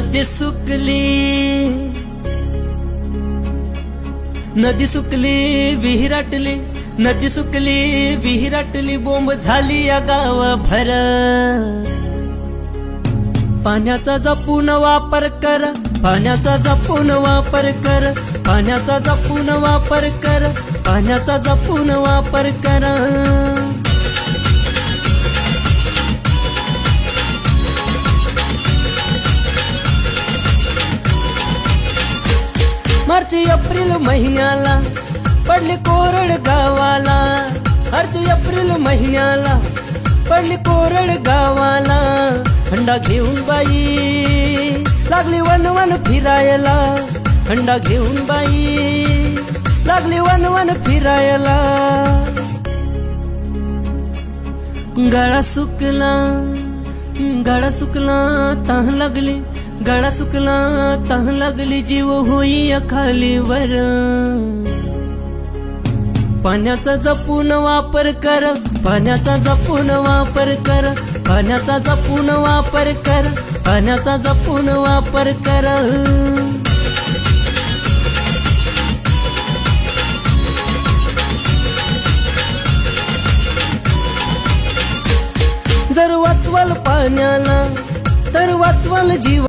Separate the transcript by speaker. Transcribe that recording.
Speaker 1: नदी सुकली नदी सुकली विहिराटली नदी सुकली विहिराटली बोंब झाली या गाव भर पाण्याचा जपून वापर कर पाण्याचा जपून वापर कर पाण्याचा जपून वापर कर पाण्याचा जपून वापर कर. मार्च एप्रिल महिन्याला पडली कोरड गावाला. मार्च एप्रिल महिन्याला पडली कोरड गावाला. हंडा घेऊन बाई लागली वन वन फिरायला. हंडा घेऊन बाई लागली वन वन फिरायला. गळा सुकला गळा सुकला तह लागली. गळा सुकला तह लागली जीव होई खालीवर पाण्याचा जपून वापर कर पाण्याचा जपून वापर कर पाण्याचा जपून वापर कर पाण्याचा जपून वापर कर. जर वाचवाल पाण्याला तर वाचवाल जीव